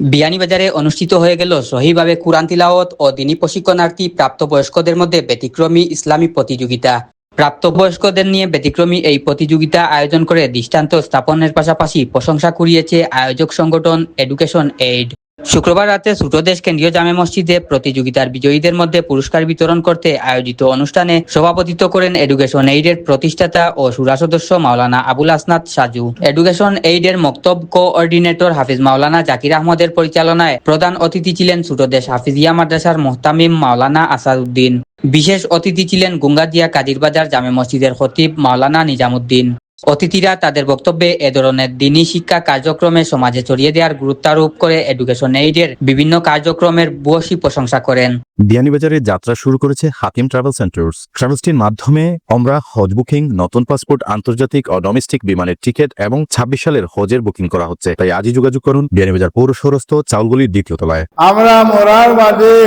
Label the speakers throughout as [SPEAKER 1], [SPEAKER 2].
[SPEAKER 1] বিয়ানীবাজারে অনুষ্ঠিত হয়ে গেল সহিভাবে কুরআন তিলাওয়াত ও দিনী প্রশিক্ষণার্থী প্রাপ্তবয়স্কদের মধ্যে ব্যতিক্রমী ইসলামী প্রতিযোগিতা। প্রাপ্তবয়স্কদের নিয়ে ব্যতিক্রমী এই প্রতিযোগিতা আয়োজন করে দৃষ্টান্ত স্থাপনের পাশাপাশি প্রশংসা কুড়িয়েছে আয়োজক সংগঠন এডুকেশন এইড শুক্রবার রাতে ছোটদেশ কেন্দ্রীয় জামে মসজিদে প্রতিযোগিতার বিজয়ীদের মধ্যে পুরস্কার বিতরণ করতে আয়োজিত অনুষ্ঠানে সভাপতিত্ব করেন এডুকেশন এইডের প্রতিষ্ঠাতা ও সুরা সদস্য মাওলানা আবুল আসনাদ সাজু। এডুকেশন এইডের মক্তব কোঅর্ডিনেটর হাফিজ মাওলানা জাকির আহমদের পরিচালনায় প্রধান অতিথি ছিলেন সুটোদেশ হাফিজিয়া মাদ্রাসার মোহতামিম মাওলানা আসাদউদ্দিন বিশেষ অতিথি ছিলেন গুঙ্গাদিয়া কাদিরবাজার জামে মসজিদের খতিব মাওলানা নিজামুদ্দিন। অতিথিরা তাদের বক্তব্যে এ ধরনের দিনী শিক্ষা কার্যক্রমে সমাজে ছড়িয়ে দেওয়ার গুরুত্বারোপ করে এডুকেশন এইডের বিভিন্ন কার্যক্রমের ভূয়সী প্রশংসা করেন।
[SPEAKER 2] বিয়ানীবাজারে যাত্রা শুরু করেছে হাকিম ট্রাভেল সেন্টার্স। ট্রাভেলসটির মাধ্যমে আমরা হজ বুকিং নতুন পাসপোর্ট আন্তর্জাতিক ও ডোমেস্টিক বিমানের টিকিট এবং ছাব্বিশ সালের হজের বুকিং করা হচ্ছে। তাই আজই যোগাযোগ করুন বিয়ানীবাজার পৌর সৌরস্থ চাউলগুলির দ্বিতীয় তলায়।
[SPEAKER 3] আমরা মরার বাদে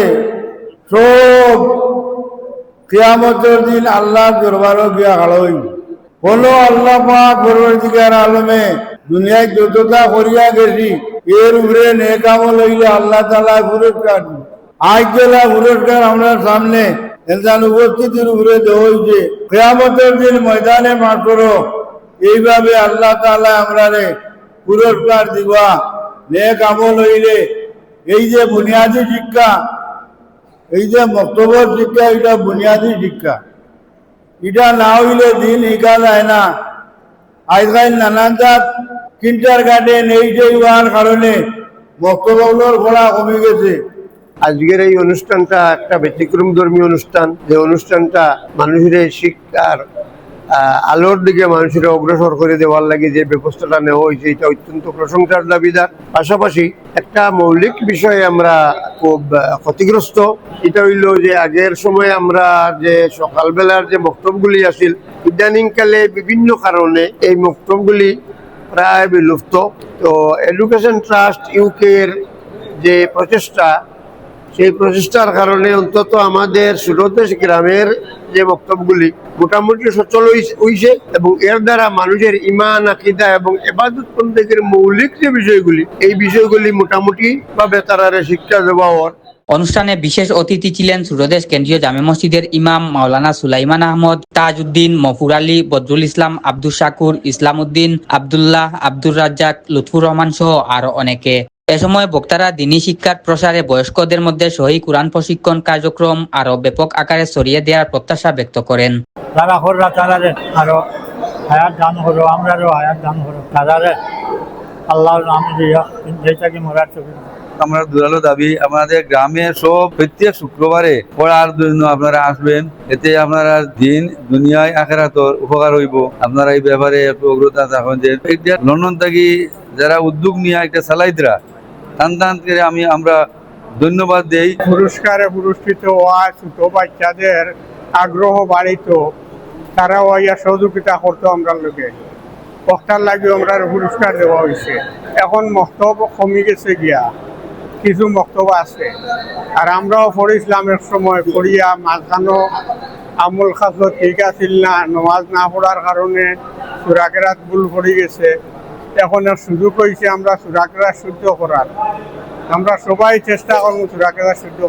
[SPEAKER 3] সব কিয়ামতের দিন আল্লাহর দরবারও গিয়া হাড়ই হলো আল্লাহ পাক পরবর্তীকার আলমে, দুনিয়ায় যতটা করিয়া গেছি এর উপরে নেকাম লইলে আল্লাহ তালা পুরস্কার। আজ জেলা পুরস্কার আমরা সামনে ইনসান উপস্থিতির উপরে হয়েছে কেয়ামতের দিন ময়দানে মাত্র এইভাবে আল্লাহ তালা আমরা পুরস্কার দিবা। নেক আমল হইলে এই যে বুনিয়াদী শিক্ষা, এই যে বক্তব্য শিক্ষা, এটা বুনিয়াদী শিক্ষা। এটা না হইলে দিন ইকা যায় না। আজকাল নানান জাত কিন্টার গার্ডেন এই যে হওয়ার কারণে বক্তব্যগুলোর ঘোড়া কমে গেছে।
[SPEAKER 4] আজকের এই অনুষ্ঠানটা একটা ব্যতিক্রম ধর্মী অনুষ্ঠান। যে অনুষ্ঠানটা মানুষের শিক্ষার আলোর দিকে মানুষের অগ্রসর করে দেওয়ার লাগে যে ব্যবস্থাটা নেওয়া হয়েছে, এটা অত্যন্ত প্রশংসার দাবিদার। পাশাপাশি একটা মৌলিক বিষয়ে আমরা খুব ক্ষতিগ্রস্ত। এটা হইল যে আগের সময় আমরা যে সকালবেলার যে বক্তব্যগুলি আসিল ইদানিংকালে বিভিন্ন কারণে এই মক্তবগুলি প্রায় বিলুপ্ত। তো এডুকেশন ট্রাস্ট ইউকের যে প্রচেষ্টা, সেই প্রচেষ্টার কারণে অন্তত আমাদের সুরতেশ গ্রামের যে বক্তব্যগুলি মোটামুটি সচল হইছে এবং এর দ্বারা মানুষের ইমান আকিদা এবং এবাদত মৌলিক যে বিষয়গুলি, এই বিষয়গুলি মোটামুটি ভাবে তারা শিক্ষা দেওয়া হওয়ার
[SPEAKER 1] অনুষ্ঠানে বিশেষ অতিথি ছিলেন সুরদেশ কেন্দ্রীয় জামে মসজিদের ইমাম মাওলানা সুলাইমান আহমদ, তাজউদ্দিন, মফুর আলী, বদরুল ইসলাম আব্দুল শাকুর ইসলাম উদ্দিন আবদুল্লাহ, আব্দুর রাজ্জাক, লুৎফুর রহমান সহ আরও অনেকে। এ সময় বক্তারা দিনী শিক্ষার প্রসারে বয়স্কদের মধ্যে সহি কোরআন প্রশিক্ষণ কার্যক্রম আরও ব্যাপক আকারে ছড়িয়ে দেওয়ার প্রত্যাশা ব্যক্ত করেন।
[SPEAKER 5] তারা হররা তারা আরও হায়াত দান করো আমরারও হায়াত দান করো তারা আল্লাহর নাম দিয়া যেটাকে মরার চোখে
[SPEAKER 6] আমরা দুরালো দাবি আমাদের গ্রামে সব প্রত্যেক শুক্রবারে পড়ার জন্য আপনারা আসবেন। এতে আপনারা দিন দুনিয়ায় আখেরাতর উপকার হইব। আপনারা এই ব্যাপারে একটু অগ্রতা থাকুন যে এটা লন্ডন থেকে যারা উদ্যোগ নিয়ে একটা চালাইতরা টান টান করে আমি আমরা ধন্যবাদ দেই।
[SPEAKER 7] পুরস্কারে পুরস্কৃত হওয়া ছোট বাচ্চাদের আগ্রহ বাড়িত তারাও ইয়া সহযোগিতা করতো আমরা লোকে বক্তার লাগে আমরা পুরস্কার দেওয়া হয়েছে এখন মক্তব কমে গেছে গিয়া, কিছু মক্তব আছে। আর আমরাও পড়েছিলাম এক সময় পড়িয়া মাঝখানো আমল খাসল ঠিক আছিল না, নমাজ না পড়ার কারণে সুরাকেরাত ভুল পড়ে গেছে। এখন সুযোগ হয়েছে আমরা সুরাকেরাত শুদ্ধ করার। আমরা সবাই চেষ্টা করব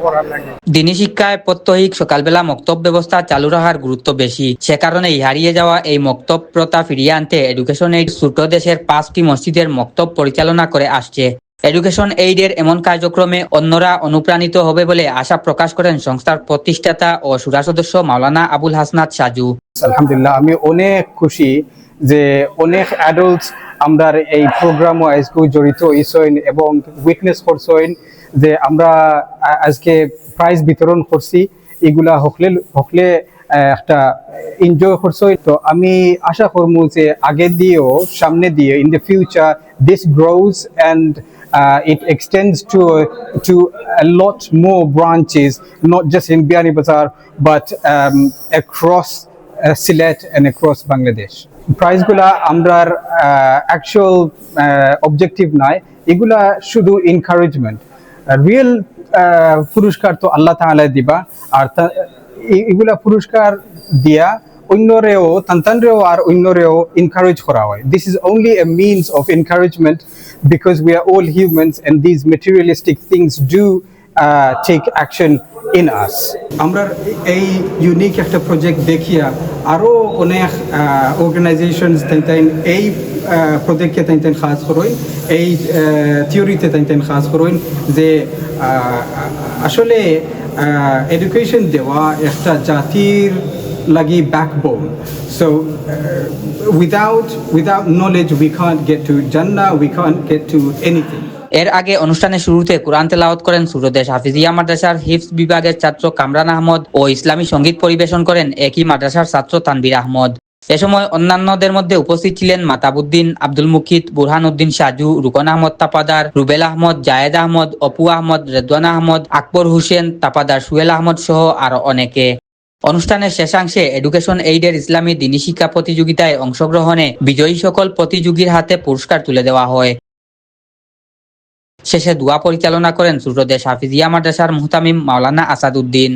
[SPEAKER 7] করার লাগে
[SPEAKER 1] দিনী শিক্ষায় প্রত্যহিক সকালবেলা মক্তব ব্যবস্থা চালু রাখার গুরুত্ব বেশি। সে কারণেই হারিয়ে যাওয়া এই মক্তব প্রথা ফিরিয়ে আনতে এডুকেশন এইড ছোট দেশের পাঁচটি মসজিদের মক্তব পরিচালনা করে আসছে। এডুকেশন এইডের এমন কার্যক্রমে অন্যরা অনুপ্রাণিত হবে বলে আশা প্রকাশ করেন সংস্থার প্রতিষ্ঠাতা ও সুরা সদস্য মাওলানা আবুল হাসনাত সাজু।
[SPEAKER 8] আলহামদুলিল্লাহ আমি অনেক খুশি যে অনেক অ্যাডাল্টস আমরা এই প্রোগ্রাম আজকে জড়িত ইসইন এবং উইটনেস করছইন যে আমরা আজকে প্রাইজ বিতরণ করছি এগুলা হকলে হকলে একটা এনজয় করছই তো আমি আশা করব যে আগে দিয়েও সামনে দিয়ে in the future this grows and uh, it extends to to a lot more branches, not just in Biani Bazaar, but um, across uh, and across Bangladesh. প্রাইজগুলা আমরার অ্যাকচুয়াল অবজেক্টিভ নয়। এগুলা শুধু এনকারেজমেন্ট রিয়েল পুরস্কার তো আল্লাহ তাআলা দিবা। আর এগুলা পুরস্কার দিয়া অন্যরেও, তান্তানরেও আর অন্যরেও এনকারেজ করা হয়। This is only a means of encouragement because we are all humans and these materialistic things do take action in us আমরা এই ইউনিক একটা প্রজেক্ট দেখিয়া আরও অনেক অর্গানাইজেশনস তাই তাই এই প্রজেক্টকে তাই তাই খাস করইন এই থিওরিতে তাই তাই খাস করইন যে আসলে এডুকেশন দেওয়া একটা জাতির লাগি backbone so without without knowledge we can't get to জান্না we can't get to anything
[SPEAKER 1] এর আগে অনুষ্ঠানের শুরুতে কোরআন তেলাওয়াত করেন সুরদেশ হাফিজিয়া মাদ্রাসার হিফস বিভাগের ছাত্র কামরান আহমদ ও ইসলামী সংগীত পরিবেশন করেন একই মাদ্রাসার ছাত্র তানবির আহমদ। এ সময় অন্যান্যদের মধ্যে উপস্থিত ছিলেন মাতাবুদ্দিন আব্দুল মুকিত বুরহান উদ্দিন সাজু, রুকন আহমদ তাপাদার, রুবেল আহমদ, জায়েদ আহমদ, অপু আহমদ, রেদওয়ান আহমদ, আকবর হোসেন, তাপাদার সুয়েল আহমদ সহ আরও অনেকে। অনুষ্ঠানের শেষাংশে এডুকেশন এইডের ইসলামী দিনী শিক্ষা প্রতিযোগিতায় অংশগ্রহণে বিজয়ী সকল প্রতিযোগীর হাতে পুরস্কার তুলে দেওয়া হয়। শেষে দোয়া পরিচালনা করেন সুরদেশ হাফিজিয়া মাদ্রাসার মুহতামিম মাওলানা আসাদুদ্দিন।